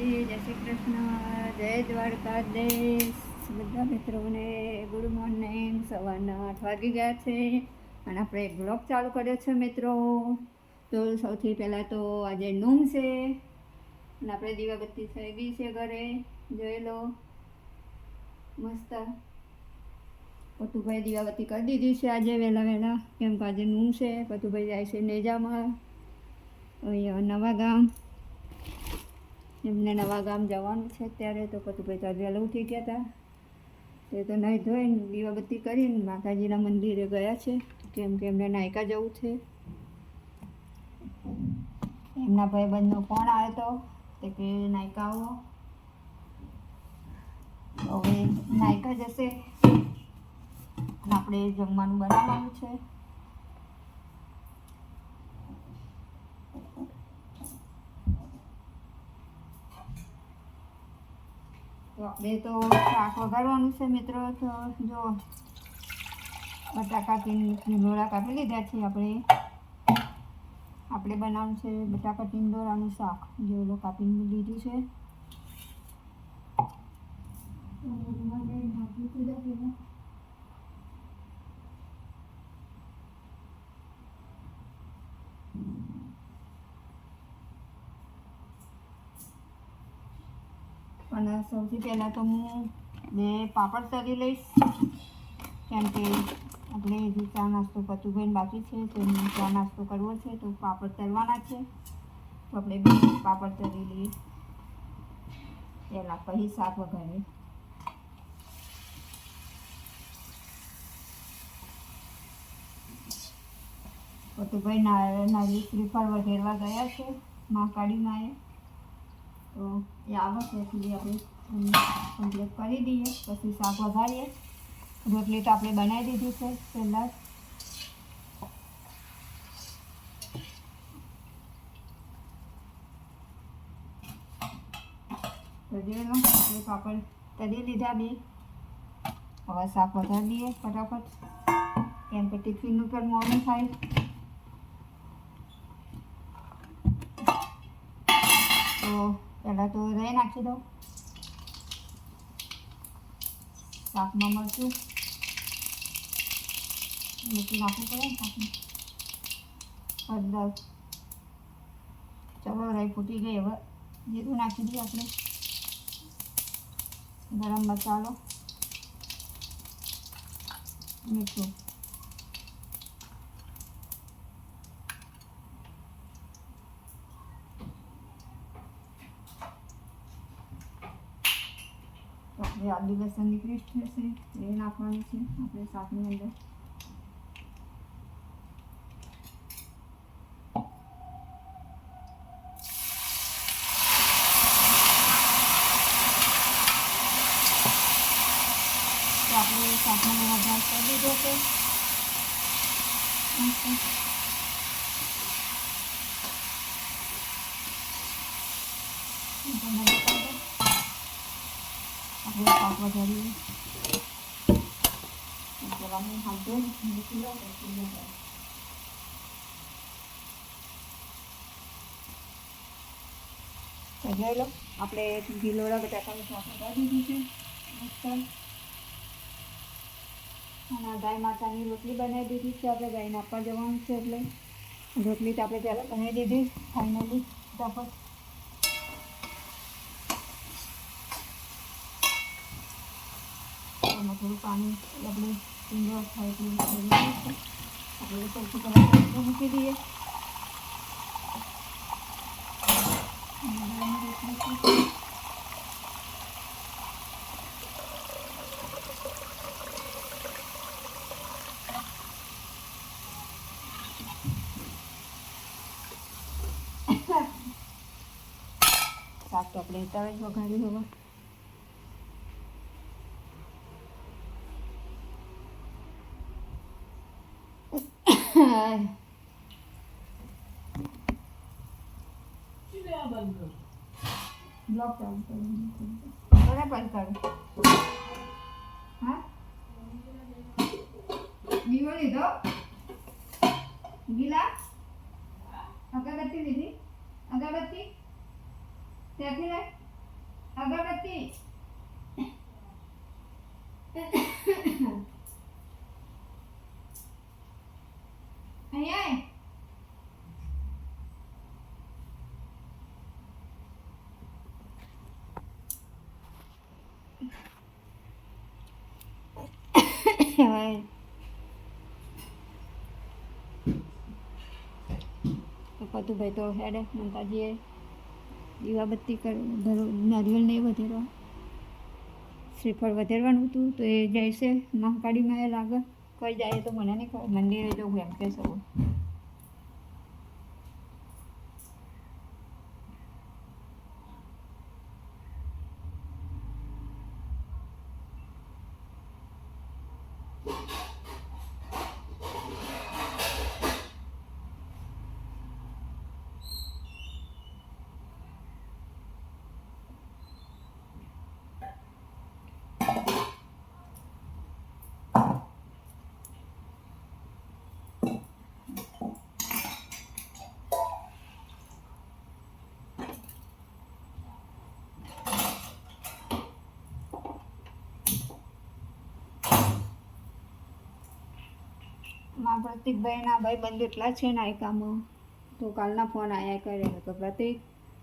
જય શ્રી કૃષ્ણ, જય દ્વારકાધીશ. બધા મિત્રોને ગુડ મોર્નિંગ. સવારના આઠ વાગી ગયા છે અને આપણે એક બ્લોગ ચાલુ કર્યો છે મિત્રો. તો સૌથી પહેલાં તો આજે નૂમ છે અને આપણે દીવાબત્તી થઈ ગઈ છે ઘરે. જોઈ લો. મસ્ત. પતુભાઈ દીવાબત્તી કરી દીધી છે આજે વહેલા વહેલા. કેમ કે આજે નૂમ છે. પતુભાઈ જાય છે નેજામાં. અહીંયા નવા ગામ. એમને નવા ગામ જવાનું છે ત્યારે તો પતુભાઈ તો વહેલા ઉઠી ગયા હતા તે તો નહીં ધોઈને દીવાબત્તી કરીને માતાજીના મંદિરે ગયા છે. કેમ કે એમને નાયકા જવું છે. એમના ભાઈબંધનો ફોન આવ્યો હતો તે કે નાયકા આવો. હવે નાયકા જશે. આપણે જમવાનું બનાવવાનું છે. આપણે તો શાક વઘારવાનું છે મિત્રો, તો જો બટાકા ટીંડોળા કાપી લીધા છે આપણે. આપણે બનાવવાનું છે બટાકા ટીંડોળાનું શાક. જે ઓલો કાપીને લીધું છે. તો એમાં જઈને ઢાંકી દીધા પહેલાં. અને સૌથી પહેલાં તો હું બે પાપડ તળી લઈશ. કેમ કે આપણે હજી ચા નાસ્તો પતુભાઈને બાકી છે, તો એમને ચા નાસ્તો કરવો છે, તો પાપડ તળવાના છે. તો આપણે બે પાપડ તળી લઈએ પહેલાં પછી શાક વઘારે પતુભાઈ ના નારી શ્રીફળ વઘેરવા ગયા છે, મા એ તો એ આવે છે એટલે આપણે કમ્પ્લીટ કરી દઈએ પછી શાક વઘારીએ રોટલી તો આપણે બનાવી દીધી છે પહેલાં જ તો જોઈ લો આપણે પાપડ તળી લીધા બે હવે શાક વધારી દઈએ ફટાફટ કેમ કે ટિફિનનું પણ મોડું થાય તો પહેલાં તો રહી નાખી દઉં. શાકમાં મરચું. મીઠું નાખવું પડે ને શાકમાં. હળદર. ચલો, રાઈ ફૂટી ગઈ. હવે જીરું નાખી દઈએ આપણે. ગરમ મસાલો. મીઠું. તો આપણે આદુ પેસ્ટ થશે એ નાખવાની છે, આપણે શાકની અંદર. આપણે શાકનો વઘાર કરી દીધો છે આપણે શાક વઘારીએ પેલા હું હાથ ધોઈ મૂકી લઉં પછી વઘારીએ. તો જોઈ લો આપણે ગીલોડા બટાકાનું શાક વઘારી દીધું છે અને ગાય માતાની રોટલી બનાવી દીધી છે આપણે ગાયને આપવા જવાનું છે એટલે રોટલી તો આપણે પહેલાં બનાવી દીધી ફાઇનલી ફટાફટ એમાં થોડું પાણી આપણે ટીંડો થાય એટલું. આપણે સૌથી પહેલાં રોટલી મૂકી દઈએ. શાક તો આપણે તવે જ વઘાર્યું હવે બ્લોક ચાલુ કરી બરાબર કરું હા દીવો લીધો ગીલા અગરબત્તી લીધી અગરબત્તી ત્યાંથી લાય અગરબત્તી આય. ભાઈ તો હેડે, મમતાજીએ દીવાબત્તી કર, ધરો, નારિયેળ ને એ વધેરવા શ્રીફળ વધેરવાનું હતું, તો એ જાય છે મહાકાળીમાં એ લાગે કઈ જાય તો મને નહીં ખબર. મંદિરે જવું એમ કે મારા પ્રતિકભાઈના ભાઈ બંધ એટલા છે ને આ કામો તો કાલના ફોન આયા કર્યો તો પ્રતિક,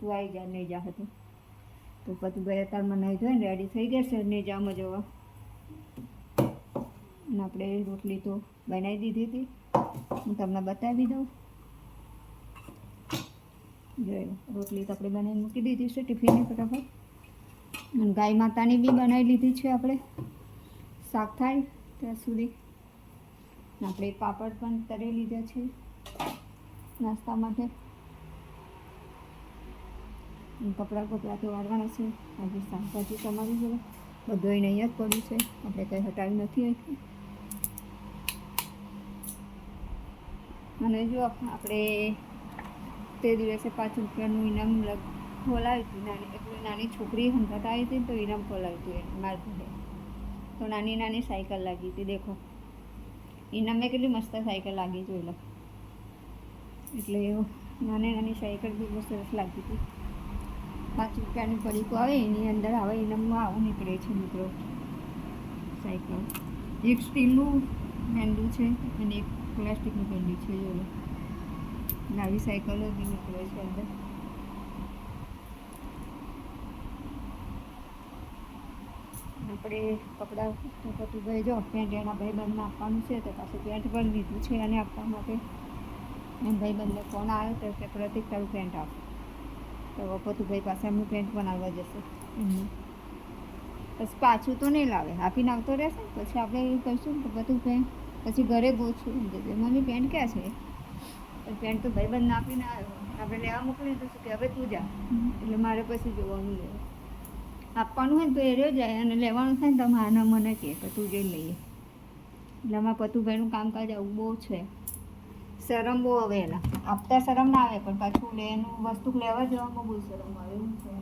તું આવી જા, નહીં જા હતું તો પતુભાઈ અત્યારમાં નહીં જોઈને રેડી થઈ ગયા છે નહીં જામાં જવા. અને આપણે રોટલી તો બનાવી દીધી હતી. હું તમને બતાવી દઉં. જોયું, રોટલી તો આપણે બનાવી મૂકી દીધી છે ટિફિનની ફટાફટ. અને ગાય માતાની બી બનાવી લીધી છે આપણે. શાક થાય ત્યાં સુધી. આપણે પાપડ પણ તરી લીધા છે. નાસ્તા માટે કપડાં તો વાળવાના છે. આજે શાકભાજી તમારી જોડે. બધું એને અહીંયા જ પડ્યું છે. આપણે કંઈ હટાવી નથી રાખી અને જો આપણે તે દિવસે પાંચ રૂપિયાનું ઇનામ લગ ખોલાવ્યું હતું. નાની એટલે નાની છોકરી હંકાતા આવી હતી તો ઇનામ ખોલાવ્યું હતું મારા ઘરે તો નાની નાની સાયકલ લાગી હતી. દેખો. ઇનામે કેટલી મસ્ત સાયકલ લાગી જોઈ લો. એટલે એવું. નાની નાની સાયકલ બી બહુ સરસ લાગતી હતી. પાંચ રૂપિયાની પડીકો આવે, એની અંદર આવે એનામાં આવું નીકળે છે, મિત્રો. સાયકલ. એક સ્ટીલનું પેન્ડું છે અને એક પ્લાસ્ટિકનું પેન્ડું છે અને આવી સાયકલો બી નીકળે છે અંદર. આપણે કપડાં પતું ભાઈ જો પેન્ટ એના ભાઈબંધને આપવાનું છે તો પાછું પેન્ટ પણ લીધું છે અને આપવા માટે. એમ ભાઈબંધને ફોન આવ્યો તો કે પ્રતિક તારું પેન્ટ આપ. તો પતુભાઈ પાસે એમનું પેન્ટ બનાવવા જશે. એમનું પછી પાછું તો નહીં લાવે. આપીને આવતો રહેશે પછી આપણે એ કહીશું કે બધું પેન્ટ પછી ઘરે એમ મમ્મી પેન્ટ ક્યાં છે? પેન્ટ તો ભાઈબંધને આપીને આવ્યો. આપણે લેવા મોકલી દઈશું કે હવે તું જા. એટલે મારે પછી જોવાનું લેવું આપવાનું હોય ને તો એ રહ્યો જાય અને લેવાનું થાય ને તો માને મને કહે કે તું જઈ લઈએ. એટલે અમારા પતુભાઈનું કામકાજ આવું બહુ છે. શરમ બહુ આવે એના. આપતા શરમ ના આવે પણ પાછું લે એનું વસ્તુ લેવા જવામાં બહુ શરમ આવે એવું છે.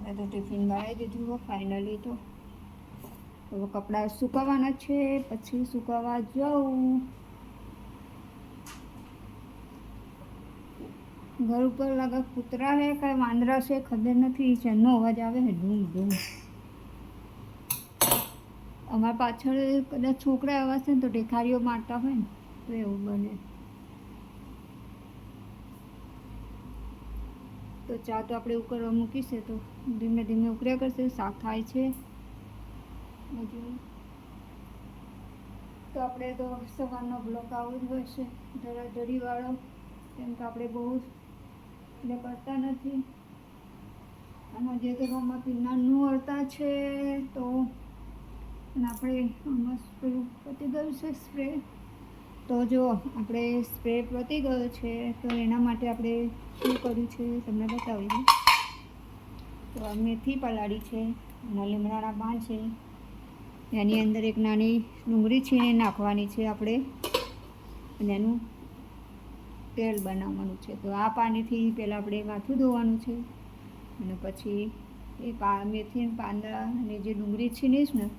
આપણે તો ટિફિન બનાવી દીધું હોય ફાઇનલી તો હવે કપડાં સુકવવાના છે, પછી સુકવવા જાઉં. ઘર ઉપર લાગે કૂતરા છે, કાંઈ વાંદરા છે, ખબર નથી શેનો અવાજ આવે છે ધૂમ ધૂમ અમારા પાછળ કદાચ છોકરા એવા છે ને, તો ટેખારીઓ મારતા હોય ને, તો એવું બને. તો ચા તો આપણે ઉકળવા મૂકીશે તો ધીમે ધીમે ઉકળ્યા કરશે, શાક થાય છે. તો આપણે તો સવારનો બ્લોક આવો જ હોય છે ધરાધરીવાળો, કેમ કે આપણે બહુ એટલે કરતા નથી. અને જે ઘરમાં ગામમાં નાનું અડતા છે, તો અને આપણે આમાં પેલું પતી ગયું છે સ્પ્રે તો જો આપણે સ્પ્રે પતી ગયો છે, તો એના માટે આપણે શું કર્યું છે તમને બતાવી દઉં. તો આ મેથી પલાળી છે અને લીમડાના પાન છે. એની અંદર એક નાની ડુંગળી છે એ નાખવાની છે આપણે. અને એનું તેલ બનાવવાનું છે. તો આ પાણીથી પહેલાં આપણે માથું ધોવાનું છે. અને પછી એ પા, મેથી પાંદડાની જે ડુંગળી છીનીશ ને,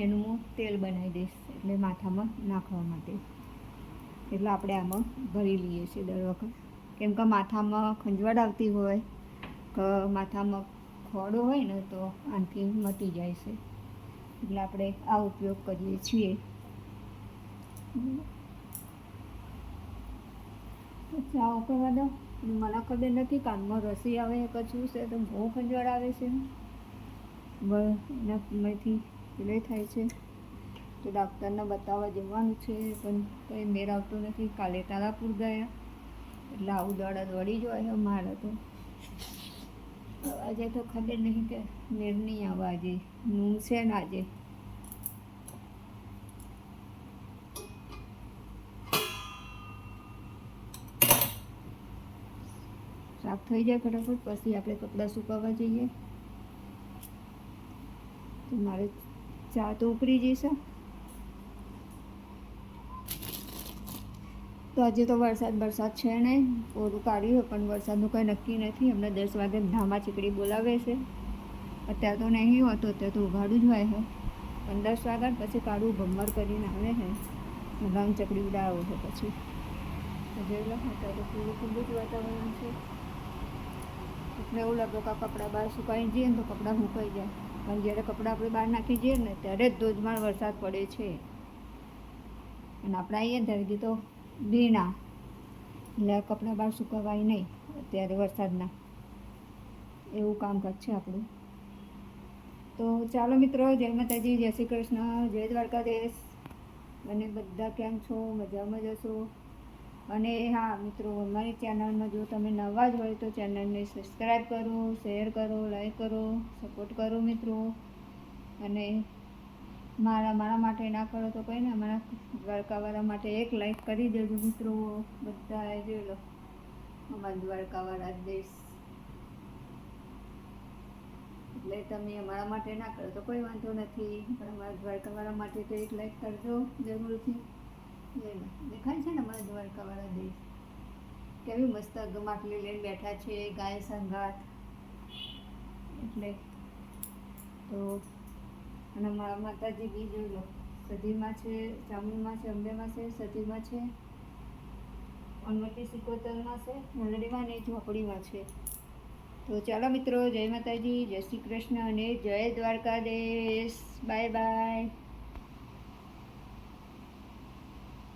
એનું હું તેલ બનાવી દઈશ. એટલે માથામાં નાખવા માટે. એટલે આપણે આમાં ભરી લઈએ છીએ દર વખત. કેમ કે માથામાં ખંજવાળ આવતી હોય, કે માથામાં ખોડો હોય ને, તો આનાથી મટી જાય છે. એટલે આપણે આ ઉપયોગ કરીએ છીએ. ચાવ કરવા દો. મને ખબર નથી કાનમાં રસી આવે કે શું છે, તો બહુ ખંજવાળ આવે છે. બસ, એના એમાંથી થાય છે. તો ડાક્ટરને બતાવવા જવાનું છે, પણ કંઈ મેર આવતો નથી. કાલે તારાપુર ગયા. એટલે આવું દોડા દોડી જાય મારે તો. આજે તો ખબર નહીં કે મેર નહીં આવે આજે. નું છે ને આજે. સાફ થઈ જાય ફટાફટ, પછી આપણે કપડાં સુકાવવા જઈએ. તો મારે ચા તો ઉકળી જશે તો આજે તો વરસાદ વરસાદ છે નહીં. કોરું કાઢ્યું પણ વરસાદનું કંઈ નક્કી નથી. હમણાં દસ વાગે ધામા ચીકડી બોલાવે છે. અત્યારે તો નહીં હોતું, અત્યારે તો ઉઘાડું જ હોય છે. પણ દસ વાગ્યા પછી કાઢું ભમર કરીને આવે છે. ધામ ચકડી ઉડાવો છે પછી. જોઈ લો, અત્યારે તો પૂરું ખુલ્લું જ વાતાવરણ છે. એટલે એવું લાગે કે કપડાં બહાર સુકાઈ જઈએ ને તો કપડાં સુકાઈ જાય. પણ જ્યારે કપડાં આપણે બહાર નાખી જઈએ ને, ત્યારે જ ધોધમાર વરસાદ પડે છે. અને આપણે આવીએ ત્યારે તો ભીના એટલે કપડાં બહાર સુકાવાય નહીં, અત્યારે વરસાદના. એવું કામકાજ છે આપણું. તો ચાલો મિત્રો, જય માતાજી, જય શ્રી કૃષ્ણ, જય દ્વારકાધીશ. અને બધા કેમ છો? મજામાં જશો અને હા, મિત્રો, અમારી ચેનલમાં જો તમે નવા જ હોય તો ચેનલને સબસ્ક્રાઈબ કરો, શેર કરો, લાઈક કરો, સપોર્ટ કરો મિત્રો. અને મારા મારા માટે ના કરો તો કંઈ ને. અમારા દ્વારકાવાળા માટે એક લાઈક કરી દેજો મિત્રો. બધા જોઈ લો. અમારા દ્વારકાવાળા દેશ. એટલે તમે અમારા માટે ના કરો તો કોઈ વાંધો નથી. પણ અમારા દ્વારકાવાળા માટે તો એક લાઈક કરજો જરૂરથી. દેખાય છે ને અમારા દ્વારકાવાળા દેશ? કેવી મસ્ત ગમાટલી લઈને બેઠા છે, ગાય સંઘાત એટલે તો અને મારા માતાજી બી જોઈ લો. સતીમાં છે, ચામુંડમાં છે, અંબેમાં છે સતીમાં છે હનુમતી સિકોતરમાં છે નલડીમાં ને ઝોપડીમાં છે. તો ચાલો મિત્રો, જય માતાજી, જય શ્રી કૃષ્ણ અને જય દ્વારકાધીશ. Bye bye.